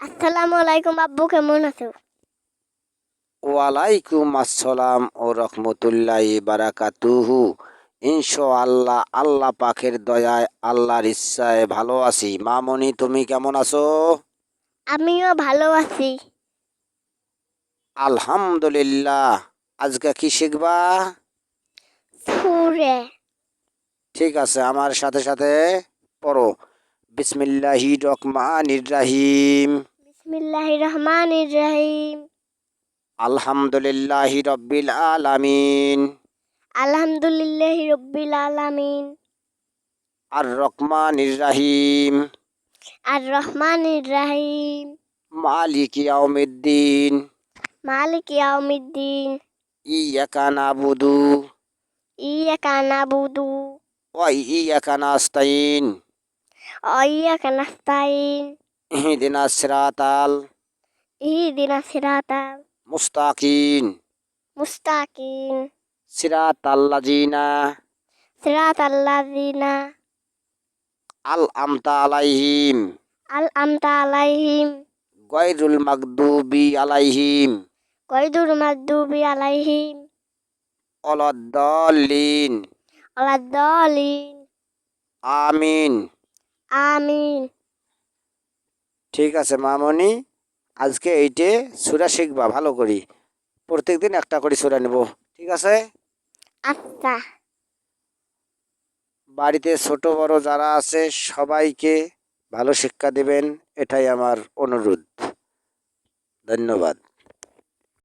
আসসালামু আলাইকুম আব্বু কেমন আছো? ওয়ালাইকুম আসসালাম ও রহমতুল্লাহ বারাকাতুহু। ইনশাআল্লাহ আল্লাহ পাখের দয়ায় আল্লাহর ইচ্ছায় ভালো আছি। মামনি তুমি কেমন আছো? আমিও ভালো আছি। আলহামদুলিল্লাহ। আজকে কি শিখবা? সুরে। ঠিক আছে আমার সাথে সাথে পড়ো। বিসমিল্লাহি রহমানির রাহিম। বিসমিল্লাহির রহমানির রহিম আলহামদুলিল্লাহি রব্বিল আলামিন আলহামদুলিল্লাহি রব্বিল আলামিন আর রহমানির রাহিম আর রহমানির রহিম মালিক ইয়াউমিদ্দিন মালিক ইয়াউমিদ্দিন ইয়াকা নাবুদু ইয়াকা নাবুদু ওয়া ইয়াকা নাস্তাইন ওয়া ইয়াকা নাস্তাইন ইহদিনা সিরাতাল ইহদিনাস সিরাতাল মুস্তাকিন মুস্তাকিন মুস্তাকিম সিরাতাল্লাযিনা সিরাতাল্লাযিনা আল আমতা আলাইহিম আল আমতা আলাইহিম গায়রুল মাগদুবি আলাইহিম গৈদুর মাগদুবি আলাইহিম ওয়ালাদ-দাল্লিন ওয়ালাদ-দালিন আমিন আমিন ঠিক আছে মামনি আজকে এইটে সুরা শিখবা ভালো করি। প্রত্যেক দিন একটা করে সুরা নেব ঠিক আছে? আচ্ছা। বাড়িতে ছোট বড় যারা আছে সবাইকে ভালো শিক্ষা দিবেন এটাই আমার অনুরোধ। ধন্যবাদ।